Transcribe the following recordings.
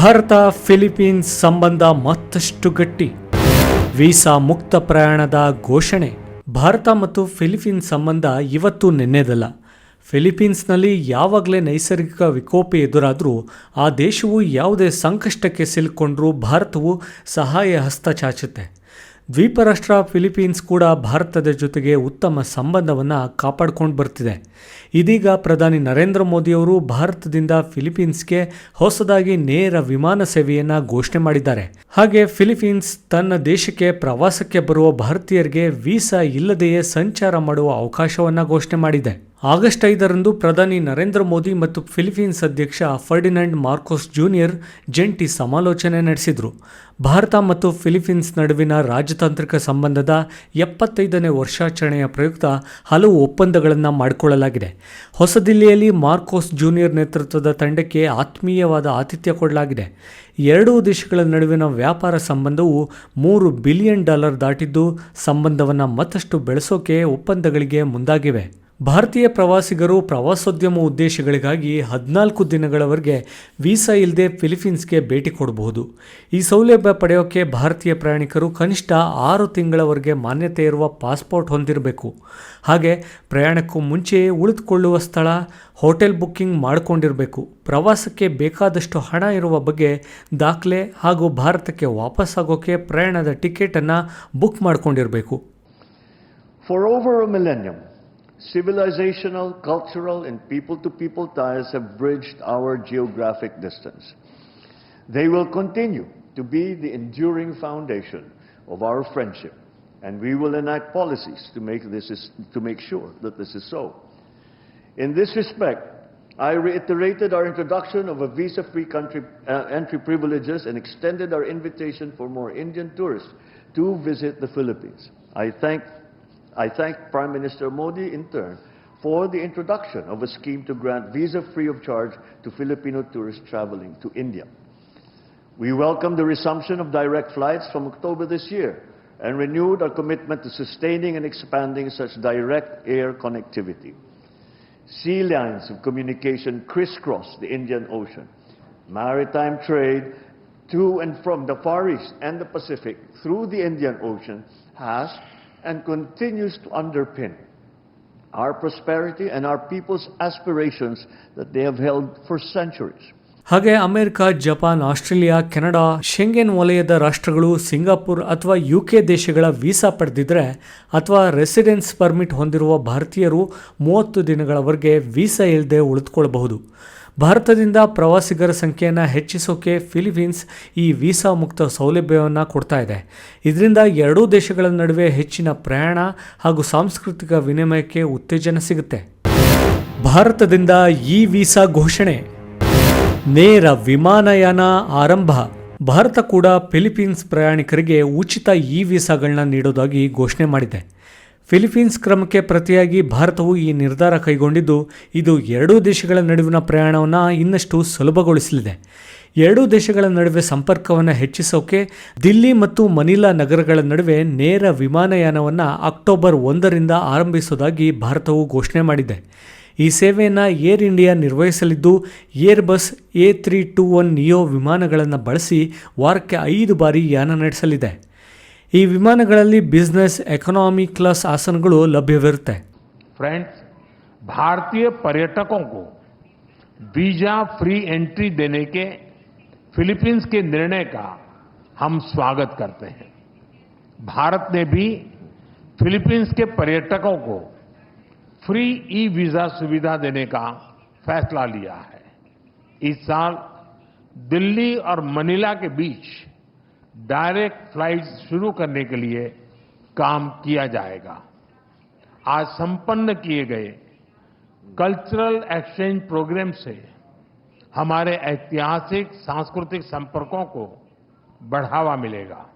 Bharat Philippines ಸಂಬಂಧ ಮತ್ತಷ್ಟು ಗಟ್ಟಿ. ವೀಸಾ ಮುಕ್ತ ಪ್ರಯಾಣದ ಘೋಷಣೆ. ಭಾರತ ಮತ್ತು ಫಿಲಿಪೀನ್ಸ್ ಸಂಬಂಧ ಇವತ್ತು ನೆನ್ನೆದಲ್ಲ. ಫಿಲಿಪೀನ್ಸ್ನಲ್ಲಿ ಯಾವಾಗಲೇ ನೈಸರ್ಗಿಕ ವಿಕೋಪ ಎದುರಾದರೂ ಆ ದೇಶವು ಯಾವುದೇ ಸಂಕಷ್ಟಕ್ಕೆ ಸಿಲುಕೊಂಡರೂ ಭಾರತವು ಸಹಾಯ ಹಸ್ತ ಚಾಚುತ್ತೆ. ದ್ವೀಪ ರಾಷ್ಟ್ರ ಫಿಲಿಪೀನ್ಸ್ ಕೂಡ ಭಾರತದ ಜೊತೆಗೆ ಉತ್ತಮ ಸಂಬಂಧವನ್ನು ಕಾಪಾಡಿಕೊಂಡು ಬರ್ತಿದೆ. ಇದೀಗ ಪ್ರಧಾನಿ ನರೇಂದ್ರ ಮೋದಿಯವರು ಭಾರತದಿಂದ ಫಿಲಿಪೀನ್ಸ್ಗೆ ಹೊಸದಾಗಿ ನೇರ ವಿಮಾನ ಸೇವೆಯನ್ನು ಘೋಷಣೆ ಮಾಡಿದ್ದಾರೆ. ಹಾಗೆ ಫಿಲಿಪೀನ್ಸ್ ತನ್ನ ದೇಶಕ್ಕೆ ಪ್ರವಾಸಕ್ಕೆ ಬರುವ ಭಾರತೀಯರಿಗೆ ವೀಸಾ ಇಲ್ಲದೆಯೇ ಸಂಚಾರ ಮಾಡುವ ಅವಕಾಶವನ್ನು ಘೋಷಣೆ ಮಾಡಿದೆ. ಆಗಸ್ಟ್ ಐದರಂದು ಪ್ರಧಾನಿ ನರೇಂದ್ರ ಮೋದಿ ಮತ್ತು ಫಿಲಿಪೀನ್ಸ್ ಅಧ್ಯಕ್ಷ ಫರ್ಡಿನಾಂಡ್ ಮಾರ್ಕೋಸ್ ಜೂನಿಯರ್ ಜಂಟಿ ಸಮಾಲೋಚನೆ ನಡೆಸಿದರು. ಭಾರತ ಮತ್ತು ಫಿಲಿಪೀನ್ಸ್ ನಡುವಿನ ರಾಜತಾಂತ್ರಿಕ ಸಂಬಂಧದ ಎಪ್ಪತ್ತೈದನೇ ವರ್ಷಾಚರಣೆಯ ಪ್ರಯುಕ್ತ ಹಲವು ಒಪ್ಪಂದಗಳನ್ನು ಮಾಡಿಕೊಳ್ಳಲಾಗಿದೆ. ಹೊಸದಿಲ್ಲಿಯಲ್ಲಿ ಮಾರ್ಕೋಸ್ ಜೂನಿಯರ್ ನೇತೃತ್ವದ ತಂಡಕ್ಕೆ ಆತ್ಮೀಯವಾದ ಆತಿಥ್ಯ ಕೊಡಲಾಗಿದೆ. ಎರಡೂ ದೇಶಗಳ ನಡುವಿನ ವ್ಯಾಪಾರ ಸಂಬಂಧವು ಮೂರು ಬಿಲಿಯನ್ ಡಾಲರ್ ದಾಟಿದ್ದು, ಸಂಬಂಧವನ್ನು ಮತ್ತಷ್ಟು ಬೆಳೆಸೋಕೆ ಒಪ್ಪಂದಗಳಿಗೆ ಮುಂದಾಗಿವೆ. ಭಾರತೀಯ ಪ್ರವಾಸಿಗರು ಪ್ರವಾಸೋದ್ಯಮ ಉದ್ದೇಶಗಳಿಗಾಗಿ ಹದಿನಾಲ್ಕು ದಿನಗಳವರೆಗೆ ವೀಸಾ ಇಲ್ಲದೆ ಫಿಲಿಪೀನ್ಸ್ಗೆ ಭೇಟಿ ಕೊಡಬಹುದು. ಈ ಸೌಲಭ್ಯ ಪಡೆಯೋಕ್ಕೆ ಭಾರತೀಯ ಪ್ರಯಾಣಿಕರು ಕನಿಷ್ಠ ಆರು ತಿಂಗಳವರೆಗೆ ಮಾನ್ಯತೆ ಇರುವ ಪಾಸ್ಪೋರ್ಟ್ ಹೊಂದಿರಬೇಕು. ಹಾಗೆ ಪ್ರಯಾಣಕ್ಕೂ ಮುಂಚೆಯೇ ಉಳಿದುಕೊಳ್ಳುವ ಸ್ಥಳ ಹೋಟೆಲ್ ಬುಕ್ಕಿಂಗ್ ಮಾಡಿಕೊಂಡಿರಬೇಕು. ಪ್ರವಾಸಕ್ಕೆ ಬೇಕಾದಷ್ಟು ಹಣ ಇರುವ ಬಗ್ಗೆ ದಾಖಲೆ ಹಾಗೂ ಭಾರತಕ್ಕೆ ವಾಪಸ್ಸಾಗೋಕ್ಕೆ ಪ್ರಯಾಣದ ಟಿಕೆಟನ್ನು ಬುಕ್ ಮಾಡ್ಕೊಂಡಿರಬೇಕು. Civilizational, cultural, and people to people ties have bridged our geographic distance. They will continue to be the enduring foundation of our friendship, and we will enact policies to make, this is, to make sure that this is so. In this respect, I reiterated our introduction of a visa-free country uh, entry privileges and extended our invitation for more Indian tourists to visit the Philippines. I thank, I thank Prime Minister Modi in turn for the introduction of a scheme to grant visa free of charge to Filipino tourists traveling to India. We welcome the resumption of direct flights from October this year and renewed our commitment to sustaining and expanding such direct air connectivity. Sea lines of communication crisscross the Indian Ocean. Maritime trade to and from the Far East and the Pacific through the Indian Ocean has and continues to underpin our prosperity and our people's aspirations that they have held for centuries. ಹಾಗೆ America, Japan, Australia, Canada, Schengen ವಲಯದ ರಾಷ್ಟ್ರಗಳು, Singapore ಅಥವಾ U K ದೇಶಗಳ visa ಪಡೆದಿದ್ದರೆ ಅಥವಾ residence permit ಹೊಂದಿರುವ ಭಾರತೀಯರು ಮೂವತ್ತು ದಿನಗಳವರೆಗೆ ವೀಸಾ ಇಲ್ಲದೆ ಉಳಿದುಕೊಳ್ಳಬಹುದು ಭಾರತದಿಂದ ಪ್ರವಾಸಿಗರ ಸಂಖ್ಯೆಯನ್ನು ಹೆಚ್ಚಿಸೋಕೆ ಫಿಲಿಪೀನ್ಸ್ ಈ ವೀಸಾ ಮುಕ್ತ ಸೌಲಭ್ಯವನ್ನು ಕೊಡ್ತಾ ಇದೆ. ಇದರಿಂದ ಎರಡೂ ದೇಶಗಳ ನಡುವೆ ಹೆಚ್ಚಿನ ಪ್ರಯಾಣ ಹಾಗೂ ಸಾಂಸ್ಕೃತಿಕ ವಿನಿಮಯಕ್ಕೆ ಉತ್ತೇಜನ ಸಿಗುತ್ತೆ. ಭಾರತದಿಂದ ಈ ವೀಸಾ ಘೋಷಣೆ, ನೇರ ವಿಮಾನಯಾನ ಆರಂಭ. ಭಾರತ ಕೂಡ ಫಿಲಿಪೀನ್ಸ್ ಪ್ರಯಾಣಿಕರಿಗೆ ಉಚಿತ ಇ ವೀಸಾಗಳನ್ನ ನೀಡೋದಾಗಿ ಘೋಷಣೆ ಮಾಡಿದೆ. ಫಿಲಿಪೀನ್ಸ್ ಕ್ರಮಕ್ಕೆ ಪ್ರತಿಯಾಗಿ ಭಾರತವು ಈ ನಿರ್ಧಾರ ಕೈಗೊಂಡಿದ್ದು, ಇದು ಎರಡೂ ದೇಶಗಳ ನಡುವಿನ ಪ್ರಯಾಣವನ್ನು ಇನ್ನಷ್ಟು ಸುಲಭಗೊಳಿಸಲಿದೆ. ಎರಡೂ ದೇಶಗಳ ನಡುವೆ ಸಂಪರ್ಕವನ್ನು ಹೆಚ್ಚಿಸೋಕೆ ದಿಲ್ಲಿ ಮತ್ತು ಮನಿಲಾ ನಗರಗಳ ನಡುವೆ ನೇರ ವಿಮಾನಯಾನವನ್ನು ಅಕ್ಟೋಬರ್ ಒಂದರಿಂದ ಆರಂಭಿಸೋದಾಗಿ ಭಾರತವು ಘೋಷಣೆ ಮಾಡಿದೆ. ಈ ಸೇವೆಯನ್ನು air India ನಿರ್ವಹಿಸಲಿದ್ದು Airbus A three two one neo ವಿಮಾನಗಳನ್ನು ಬಳಸಿ ವಾರಕ್ಕೆ ಐದು ಬಾರಿ ಯಾನ ನಡೆಸಲಿದೆ. ಈ ವಿಮಾನಗಳಲ್ಲಿ ಬಿಸ್ನೆಸ್ ಎಕನಾಮಿ ಕ್ಲಾಸ್ ಆಸನಗಳು ಲಭ್ಯವಿರುತ್ತೆ फ्रेंड्स भारतीय पर्यटकों को वीजा फ्री एंट्री देने के फिलीपींस के निर्णय का हम स्वागत करते हैं भारत ने भी फिलीपींस के पर्यटकों को फ्री ई वीजा सुविधा देने का फैसला लिया है इस साल दिल्ली और मनीला के बीच डायरेक्ट फ़्लाइट शुरू करने के लिए काम किया जाएगा। आज संपन्न किए गए कल्चरल एक्सचेंज प्रोग्राम से हमारे ऐतिहासिक, सांस्कृतिक संपर्कों को बढ़ावा मिलेगा।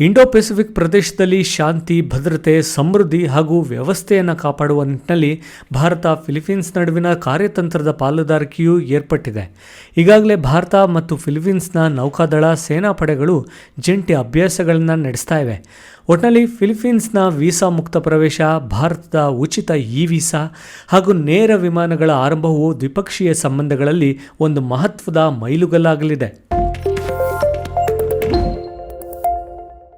ಇಂಡೋ ಪೆಸಿಫಿಕ್ ಪ್ರದೇಶದಲ್ಲಿ ಶಾಂತಿ, ಭದ್ರತೆ, ಸಮೃದ್ಧಿ ಹಾಗೂ ವ್ಯವಸ್ಥೆಯನ್ನು ಕಾಪಾಡುವ ನಿಟ್ಟಿನಲ್ಲಿ ಭಾರತ, ಫಿಲಿಪೀನ್ಸ್ ನಡುವಿನ ಕಾರ್ಯತಂತ್ರದ ಪಾಲುದಾರಿಕೆಯೂ ಏರ್ಪಟ್ಟಿದೆ. ಈಗಾಗಲೇ ಭಾರತ ಮತ್ತು ಫಿಲಿಪೀನ್ಸ್ನ ನೌಕಾದಳ ಸೇನಾಪಡೆಗಳು ಜಂಟಿ ಅಭ್ಯಾಸಗಳನ್ನು ನಡೆಸ್ತಾ ಇವೆ. ಒಟ್ಟಿನಲ್ಲಿ ಫಿಲಿಪೀನ್ಸ್ನ ವೀಸಾ ಮುಕ್ತ ಪ್ರವೇಶ, ಭಾರತದ ಉಚಿತ ಇ ವೀಸಾ ಹಾಗೂ ನೇರ ವಿಮಾನಗಳ ಆರಂಭವು ದ್ವಿಪಕ್ಷೀಯ ಸಂಬಂಧಗಳಲ್ಲಿ ಒಂದು ಮಹತ್ವದ ಮೈಲುಗಲ್ಲಾಗಲಿದೆ.